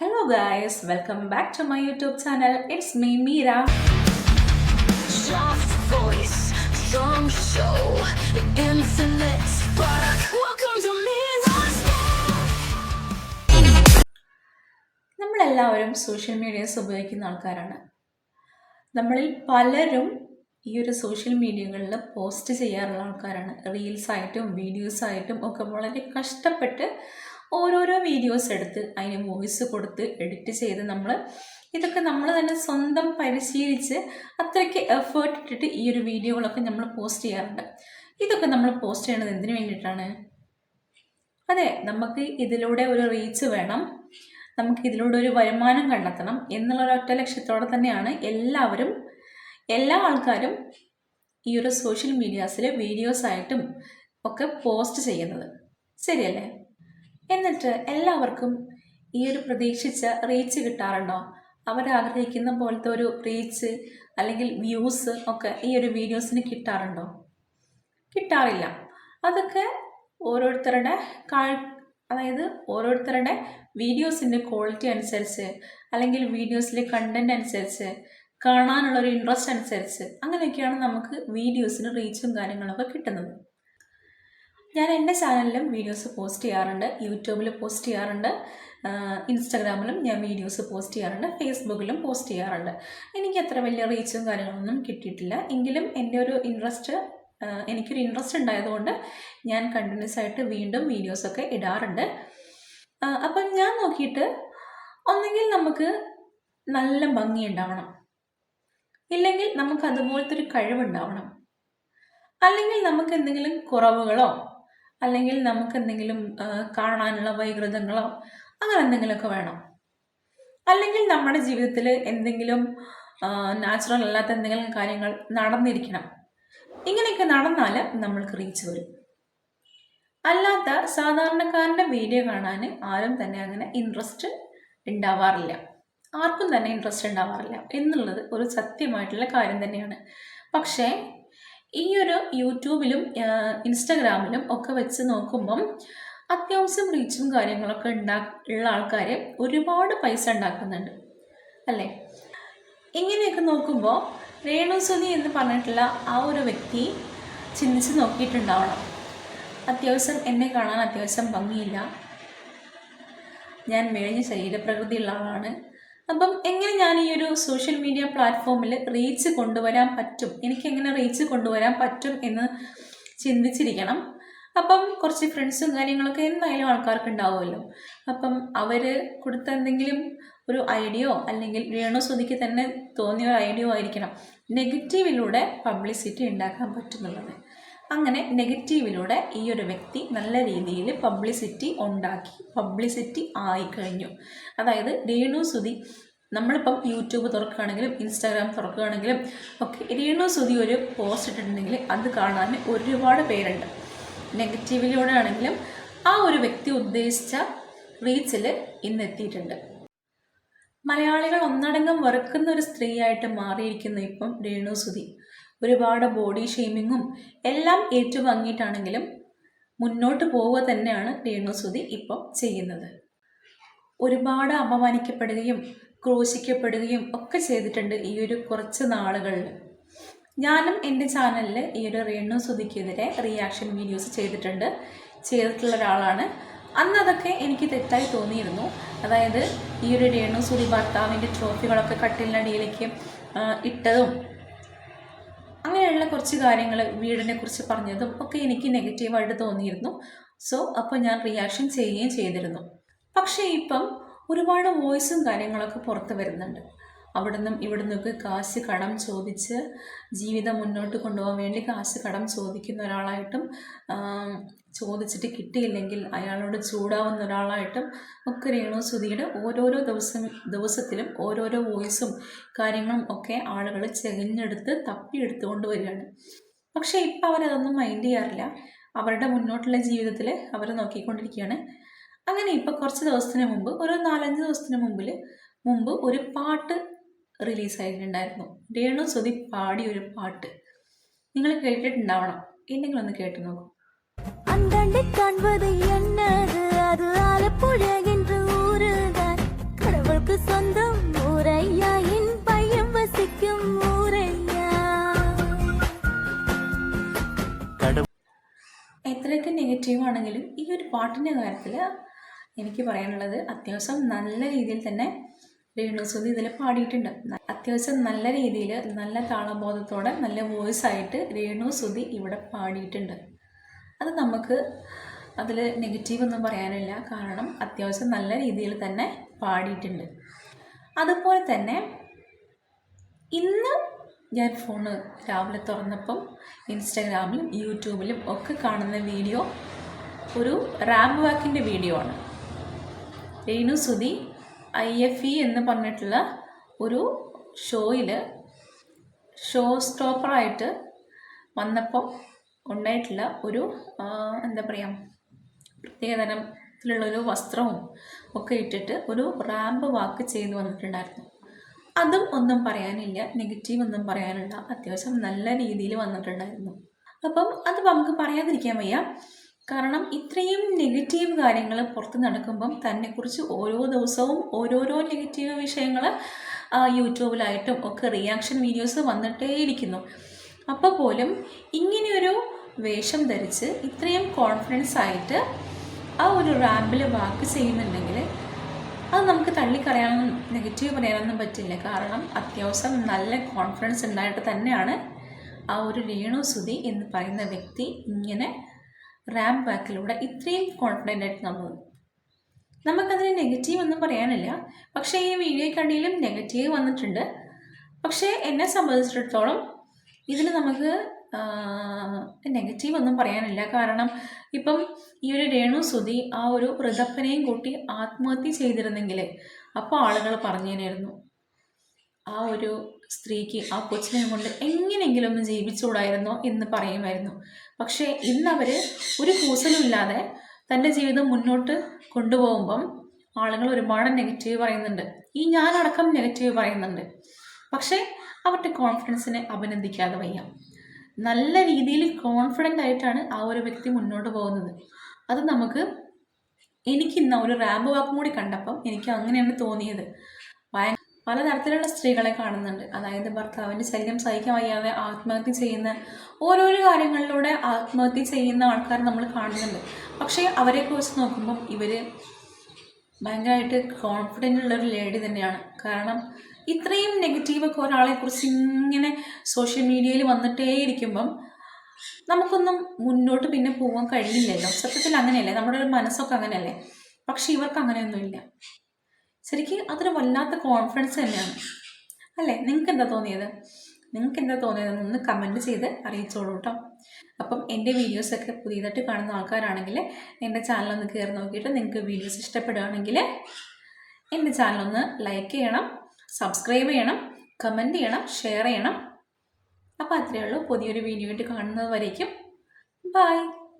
Hello guys welcome back to my YouTube channel it's me Meera നമ്മളെല്ലാവരും social medias ഉപയോഗിക്കുന്ന ആൾക്കാരാണ്. നമ്മളിൽ പലരും ഈ ഒരു സോഷ്യൽ മീഡിയകളിൽ പോസ്റ്റ് ചെയ്യാറുള്ള ആൾക്കാരാണ്. റീൽസ് ആയിട്ടും വീഡിയോസ് ആയിട്ടും ഒക്കെ വളരെ കഷ്ടപ്പെട്ട് ഓരോരോ വീഡിയോസ് എടുത്ത് അതിന് വോയിസ് കൊടുത്ത് എഡിറ്റ് ചെയ്ത് നമ്മൾ ഇതൊക്കെ നമ്മൾ തന്നെ സ്വന്തം പരിശീലിച്ച് അത്രയ്ക്ക് എഫേർട്ട് ഇട്ടിട്ട് ഈ ഒരു വീഡിയോകളൊക്കെ നമ്മൾ പോസ്റ്റ് ചെയ്യാറുണ്ട്. ഇതൊക്കെ നമ്മൾ പോസ്റ്റ് ചെയ്യണത് എന്തിനു വേണ്ടിയിട്ടാണ്? അതെ നമുക്ക് ഇതിലൂടെ ഒരു റീച്ച് വേണം. നമുക്ക് ഇതിലൂടെ ഒരു വരുമാനം കണ്ടെത്തണം എന്നുള്ള ഒരൊറ്റ ലക്ഷ്യത്തോടെ തന്നെയാണ് എല്ലാവരും എല്ലാ ആൾക്കാരും ഈ ഒരു സോഷ്യൽ മീഡിയാസിൽ വീഡിയോസ് ആയിട്ടും ഒക്കെ പോസ്റ്റ് ചെയ്യുന്നത്. ശരിയല്ലേ? എന്നിട്ട് എല്ലാവർക്കും ഈ ഒരു പ്രതീക്ഷിച്ച റീച്ച് കിട്ടാറുണ്ടോ? അവരാഗ്രഹിക്കുന്ന പോലത്തെ ഒരു റീച്ച് അല്ലെങ്കിൽ വ്യൂസ് ഒക്കെ ഈ ഒരു വീഡിയോസിന് കിട്ടാറുണ്ടോ? കിട്ടാറില്ല. അതൊക്കെ ഓരോരുത്തരുടെ അതായത് ഓരോരുത്തരുടെ വീഡിയോസിന്റെ ക്വാളിറ്റി അനുസരിച്ച് അല്ലെങ്കിൽ വീഡിയോസിലെ കണ്ടന്റ് അനുസരിച്ച് കാണാനുള്ള ഒരു ഇൻട്രസ്റ്റ് അനുസരിച്ച് അങ്ങനെയൊക്കെയാണ് നമുക്ക് വീഡിയോസിന് റീച്ചും കാര്യങ്ങളൊക്കെ കിട്ടുന്നത്. ഞാൻ എന്റെ ചാനലിലും വീഡിയോസ് പോസ്റ്റ് ചെയ്യാറുണ്ട് യൂട്യൂബിൽ പോസ്റ്റ് ചെയ്യാറുണ്ട് ഇൻസ്റ്റാഗ്രാമിലും ഞാൻ വീഡിയോസ് പോസ്റ്റ് ചെയ്യാറുണ്ട് ഫേസ്ബുക്കിലും പോസ്റ്റ് ചെയ്യാറുണ്ട്. എനിക്ക് അത്ര വലിയ റീച്ചും കാര്യങ്ങളൊന്നും കിട്ടിയിട്ടില്ല. എങ്കിലും എന്റെ ഒരു ഇൻട്രസ്റ്റ് എനിക്കൊരു ഇൻട്രസ്റ്റ് ഉണ്ടായതുകൊണ്ട് ഞാൻ കണ്ടിന്യൂസ് ആയിട്ട് വീണ്ടും വീഡിയോസൊക്കെ ഇടാറുണ്ട്. അപ്പം ഞാൻ നോക്കിയിട്ട് ഒന്നെങ്കിൽ നമുക്ക് നല്ല ഭംഗി ഉണ്ടാവണം ഇല്ലെങ്കിൽ നമുക്ക് അതുപോലത്തെ ഒരു കഴിവുണ്ടാവണം അല്ലെങ്കിൽ നമുക്ക് എന്തെങ്കിലും കുറവുകളോ അല്ലെങ്കിൽ നമുക്ക് എന്തെങ്കിലും കാണാനുള്ള വൈകൃതങ്ങളോ അങ്ങനെ എന്തെങ്കിലുമൊക്കെ വേണം. അല്ലെങ്കിൽ നമ്മുടെ ജീവിതത്തിൽ എന്തെങ്കിലും നാച്ചുറൽ അല്ലാത്ത എന്തെങ്കിലും കാര്യങ്ങൾ നടന്നിരിക്കണം. ഇങ്ങനെയൊക്കെ നടന്നാൽ നമ്മൾക്ക് റീച്ച് വരും. അല്ലാത്ത സാധാരണക്കാരന്റെ വീഡിയോ കാണാൻ ആരും തന്നെ അങ്ങനെ ഇൻട്രസ്റ്റ് ഉണ്ടാവാറില്ല ആർക്കും തന്നെ ഇൻട്രസ്റ്റ് ഉണ്ടാവാറില്ല എന്നുള്ളത് ഒരു സത്യമായിട്ടുള്ള കാര്യം തന്നെയാണ്. പക്ഷേ ഈ ഒരു യൂട്യൂബിലും ഇൻസ്റ്റഗ്രാമിലും ഒക്കെ വെച്ച് നോക്കുമ്പം അത്യാവശ്യം റീച്ചും കാര്യങ്ങളൊക്കെ ഉണ്ടാ ഉള്ള ആൾക്കാർ ഒരുപാട് പൈസ ഉണ്ടാക്കുന്നുണ്ട്. അല്ലേ? ഇങ്ങനെയൊക്കെ നോക്കുമ്പോൾ രേണുസുതി എന്ന് പറഞ്ഞിട്ടുള്ള ആ ഒരു വ്യക്തി ചിന്തിച്ച് നോക്കിയിട്ടുണ്ടാവണം. അത്യാവശ്യം എന്നെ കാണാൻ അത്യാവശ്യം ഭംഗിയില്ല. ഞാൻ മെലിഞ്ഞ ശരീരപ്രകൃതിയുള്ള ആളാണ്. അപ്പം എങ്ങനെ ഞാൻ ഈ ഒരു സോഷ്യൽ മീഡിയ പ്ലാറ്റ്ഫോമിൽ റീച്ച് കൊണ്ടുവരാൻ പറ്റും? എനിക്ക് എങ്ങനെ റീച്ച് കൊണ്ടുവരാൻ പറ്റും എന്ന് ചിന്തിച്ചിരിക്കണം. അപ്പം കുറച്ച് ഫ്രണ്ട്സും കാര്യങ്ങളൊക്കെ എന്തായാലും ആൾക്കാർക്ക് ഉണ്ടാവുമല്ലോ അപ്പം അവർ കൊടുത്ത എന്തെങ്കിലും ഒരു ഐഡിയോ അല്ലെങ്കിൽ രേണുസുതിക്ക് തന്നെ തോന്നിയ ഒരു ഐഡിയോ ആയിരിക്കണം. നെഗറ്റീവിലൂടെ പബ്ലിസിറ്റി ഉണ്ടാക്കാൻ പറ്റുന്നുള്ളത്. അങ്ങനെ നെഗറ്റീവിലൂടെ ഈ ഒരു വ്യക്തി നല്ല രീതിയിൽ പബ്ലിസിറ്റി ഉണ്ടാക്കി പബ്ലിസിറ്റി ആയിക്കഴിഞ്ഞു. അതായത് രേണു സുതി നമ്മളിപ്പം യൂട്യൂബ് തുറക്കുകയാണെങ്കിലും ഇൻസ്റ്റാഗ്രാം തുറക്കുകയാണെങ്കിലും ഒക്കെ രേണു സുതി ഒരു പോസ്റ്റ് ഇട്ടിട്ടുണ്ടെങ്കിൽ അത് കാണാൻ ഒരുപാട് പേരുണ്ട്. നെഗറ്റീവിലൂടെ ആണെങ്കിലും ആ ഒരു വ്യക്തി ഉദ്ദേശിച്ച റീച്ചിൽ ഇന്ന് എത്തിയിട്ടുണ്ട് മലയാളികൾ ഒന്നടങ്കം വെറുക്കുന്ന ഒരു സ്ത്രീയായിട്ട് മാറിയിരിക്കുന്നു ഇപ്പം രേണു സുതി ഒരുപാട് ബോഡി ഷെയ്മിങ്ങും എല്ലാം ഏറ്റുവാങ്ങിയിട്ടാണെങ്കിലും മുന്നോട്ട് പോവുക തന്നെയാണ് രേണു സുതി ഇപ്പം ചെയ്യുന്നത്. ഒരുപാട് അപമാനിക്കപ്പെടുകയും ക്രൂശിക്കപ്പെടുകയും ഒക്കെ ചെയ്തിട്ടുണ്ട് ഈ ഒരു കുറച്ച് നാളുകളിൽ. ഞാനും എന്റെ ചാനലിൽ ഈ ഒരു രേണു റിയാക്ഷൻ വീഡിയോസ് ചെയ്തിട്ടുണ്ട്. ചെയ്തിട്ടുള്ള ഒരാളാണ്. അന്ന് അതൊക്കെ എനിക്ക് തെറ്റായി തോന്നിയിരുന്നു. അതായത് ഈ ഒരു രേണു സുതി ഭർത്താവിന്റെ ട്രോഫികളൊക്കെ കട്ടിലിനടിയിലേക്ക് ഇട്ടതും അങ്ങനെയുള്ള കുറച്ച് കാര്യങ്ങൾ വീടിനെ കുറിച്ച് പറഞ്ഞതും ഒക്കെ എനിക്ക് നെഗറ്റീവായിട്ട് തോന്നിയിരുന്നു. സോ അപ്പോൾ ഞാൻ റിയാക്ഷൻ ചെയ്യുകയും ചെയ്തിരുന്നു. പക്ഷേ ഇപ്പം ഒരുപാട് വോയിസും കാര്യങ്ങളൊക്കെ പുറത്ത് വരുന്നുണ്ട്. അവിടെ നിന്നും ഇവിടെ നിന്നൊക്കെ കാശ് കടം ചോദിച്ച് ജീവിതം മുന്നോട്ട് കൊണ്ടുപോകാൻ വേണ്ടി കാശ് കടം ചോദിക്കുന്ന ഒരാളായിട്ടും ചോദിച്ചിട്ട് കിട്ടിയില്ലെങ്കിൽ അയാളോട് ചൂടാവുന്ന ഒരാളായിട്ടും ഒക്കെ രേണു സുധിയുടെ ഓരോരോ ദിവസം ദിവസത്തിലും ഓരോരോ വോയിസും കാര്യങ്ങളും ഒക്കെ ആളുകൾ ചെകഞ്ഞെടുത്ത് തപ്പിയെടുത്തുകൊണ്ട് വരികയാണ്. പക്ഷേ ഇപ്പം അവരതൊന്നും മൈൻഡ് ചെയ്യാറില്ല. അവരുടെ മുന്നോട്ടുള്ള ജീവിതത്തിൽ അവർ നോക്കിക്കൊണ്ടിരിക്കുകയാണ്. അങ്ങനെ ഇപ്പോൾ കുറച്ച് ദിവസത്തിന് മുമ്പ് ഒരു നാലഞ്ച് ദിവസത്തിന് മുമ്പിൽ മുമ്പ് ഒരു പാട്ട് റിലീസായിട്ടുണ്ടായിരുന്നു. രേണു സുതി പാടിയ ഒരു പാട്ട്. നിങ്ങൾ കേട്ടിട്ടുണ്ടാവണം. എന്തെങ്കിലും ഒന്ന് കേട്ടു നോക്കൂ. എത്രയൊക്കെ നെഗറ്റീവ് ആണെങ്കിലും ഈ ഒരു പാട്ടിന്റെ കാര്യത്തിൽ എനിക്ക് പറയാനുള്ളത് അത്യാവശ്യം നല്ല രീതിയിൽ തന്നെ രേണുസുതി ഇതിൽ പാടിയിട്ടുണ്ട്. അത്യാവശ്യം നല്ല രീതിയിൽ നല്ല താളബോധത്തോടെ നല്ല വോയിസ് ആയിട്ട് രേണുസുതി ഇവിടെ പാടിയിട്ടുണ്ട്. അത് നമുക്ക് അതിൽ നെഗറ്റീവ് ഒന്നും പറയാനില്ല. കാരണം അത്യാവശ്യം നല്ല രീതിയിൽ തന്നെ പാടിയിട്ടുണ്ട്. അതുപോലെ തന്നെ ഇന്ന് ഞാൻ ഫോണ് രാവിലെ തുറന്നപ്പം ഇൻസ്റ്റാഗ്രാമിലും യൂട്യൂബിലും ഒക്കെ കാണുന്ന വീഡിയോ ഒരു റാമ്പ് വാക്കിന്റെ വീഡിയോ ആണ്. Renu Sudhi I F E എന്ന് പറഞ്ഞിട്ടുള്ള ഒരു ഷോയിൽ ഷോ സ്റ്റോപ്പറായിട്ട് വന്നപ്പോൾ ഉണ്ടായിട്ടുള്ള ഒരു എന്താ പറയുക പ്രത്യേകതരത്തിലുള്ളൊരു വസ്ത്രവും ഒക്കെ ഇട്ടിട്ട് ഒരു റാമ്പ് വാക്ക് ചെയ്തു വന്നിട്ടുണ്ടായിരുന്നു. അതും ഒന്നും പറയാനില്ല നെഗറ്റീവ് ഒന്നും പറയാനില്ല. അത്യാവശ്യം നല്ല രീതിയിൽ വന്നിട്ടുണ്ടായിരുന്നു. അപ്പം അത് നമുക്ക് പറയാതിരിക്കാൻ വയ്യ. കാരണം ഇത്രയും നെഗറ്റീവ് കാര്യങ്ങൾ പുറത്ത് നടക്കുമ്പം തന്നെക്കുറിച്ച് ഓരോ ദിവസവും ഓരോരോ നെഗറ്റീവ് വിഷയങ്ങൾ യൂട്യൂബിലായിട്ടും ഒക്കെ റിയാക്ഷൻ വീഡിയോസ് വന്നിട്ടേയിരിക്കുന്നു. അപ്പോൾ പോലും ഇങ്ങനെയൊരു വേഷം ധരിച്ച് ഇത്രയും കോൺഫിഡൻസ് ആയിട്ട് ആ ഒരു റാമ്പിൽ വാക്ക് ചെയ്യുന്നുണ്ടെങ്കിൽ അത് നമുക്ക് തള്ളിക്കളയാനൊന്നും നെഗറ്റീവ് പറയാനൊന്നും പറ്റില്ല. കാരണം അത്യാവശ്യം നല്ല കോൺഫിഡൻസ് ഉണ്ടായിട്ട് തന്നെയാണ് ആ ഒരു രേണു സുധി എന്ന് പറയുന്ന വ്യക്തി ഇങ്ങനെ റാമ്പ് ബാക്കിലൂടെ ഇത്രയും കോൺഫിഡന്റ് ആയിട്ട് നടന്നത് നമുക്കതിന് നെഗറ്റീവ് ഒന്നും പറയാനില്ല. പക്ഷേ ഈ വീഡിയോ കണ്ടിയിലും നെഗറ്റീവ് വന്നിട്ടുണ്ട്. പക്ഷേ എന്നെ സംബന്ധിച്ചിടത്തോളം ഇതിൽ നമുക്ക് നെഗറ്റീവ് ഒന്നും പറയാനില്ല. കാരണം ഇപ്പം ഈ ഒരു രേണു സുധി ആ ഒരു വൃതപ്പനെയും കൂട്ടി ആത്മഹത്യ ചെയ്തിരുന്നെങ്കിൽ അപ്പോൾ ആളുകൾ പറഞ്ഞേനായിരുന്നു. ആ ഒരു സ്ത്രീക്ക് ആ കൊച്ചിനെ കൊണ്ട് എങ്ങനെയെങ്കിലും ഒന്ന് ജീവിച്ചുകൂടായിരുന്നോ എന്ന് പറയുമായിരുന്നു. പക്ഷേ ഇന്നവർ ഒരു കൂസലുമില്ലാതെ തന്റെ ജീവിതം മുന്നോട്ട് കൊണ്ടുപോകുമ്പം ആളുകൾ ഒരുപാട് നെഗറ്റീവ് പറയുന്നുണ്ട്. ഈ ഞാനടക്കം നെഗറ്റീവ് പറയുന്നുണ്ട്. പക്ഷേ അവരുടെ കോൺഫിഡൻസിനെ അഭിനന്ദിക്കാതെ വയ്യ. നല്ല രീതിയിൽ കോൺഫിഡന്റ് ആയിട്ടാണ് ആ ഒരു വ്യക്തി മുന്നോട്ട് പോകുന്നത്. അത് നമുക്ക് എനിക്ക് ഇന്ന് ഒരു റാമ്പ് വാക്കും കൂടി കണ്ടപ്പം എനിക്ക് അങ്ങനെയാണ് തോന്നിയത്. പലതരത്തിലുള്ള സ്ത്രീകളെ കാണുന്നുണ്ട്. അതായത് ഭർത്താവിന്റെ ശല്യം സഹിക്കാൻ വയ്യാതെ ആത്മഹത്യ ചെയ്യുന്ന ഓരോരോ കാര്യങ്ങളിലൂടെ ആത്മഹത്യ ചെയ്യുന്ന ആൾക്കാർ നമ്മൾ കാണുന്നുണ്ട്. പക്ഷേ അവരെയൊക്കെ വെച്ച് നോക്കുമ്പം ഇവർ ഭയങ്കരമായിട്ട് കോൺഫിഡന്റ് ഉള്ളൊരു ലേഡി തന്നെയാണ്. കാരണം ഇത്രയും നെഗറ്റീവൊക്കെ ഒരാളെ കുറിച്ച് ഇങ്ങനെ സോഷ്യൽ മീഡിയയിൽ വന്നിട്ടേ ഇരിക്കുമ്പം നമുക്കൊന്നും മുന്നോട്ട് പിന്നെ പോകാൻ കഴിയില്ലല്ലോ. സത്യത്തിൽ അങ്ങനെയല്ലേ? നമ്മുടെ ഒരു മനസ്സൊക്കെ അങ്ങനെയല്ലേ? പക്ഷെ ഇവർക്ക് അങ്ങനെയൊന്നുമില്ല. ശരിക്കും അതൊരു വല്ലാത്ത കോൺഫിഡൻസ് തന്നെയാണ്. അല്ലേ? നിങ്ങൾക്ക് എന്താ തോന്നിയത്? നിങ്ങൾക്ക് എന്താ തോന്നിയത്? ഒന്ന് കമന്റ് ചെയ്ത് അറിയിച്ചോളൂ കേട്ടോ അപ്പം എന്റെ വീഡിയോസൊക്കെ പുതിയതായിട്ട് കാണുന്ന ആൾക്കാരാണെങ്കിൽ എന്റെ ചാനലൊന്ന് കയറി നോക്കിയിട്ട് നിങ്ങൾക്ക് വീഡിയോസ് ഇഷ്ടപ്പെടുകയാണെങ്കിൽ എന്റെ ചാനലൊന്ന് ലൈക്ക് ചെയ്യണം സബ്സ്ക്രൈബ് ചെയ്യണം കമന്റ് ചെയ്യണം ഷെയർ ചെയ്യണം. അപ്പോൾ അത്രയേ ഉള്ളൂ. പുതിയൊരു വീഡിയോ ആയിട്ട് കാണുന്നത് വരേക്കും ബൈ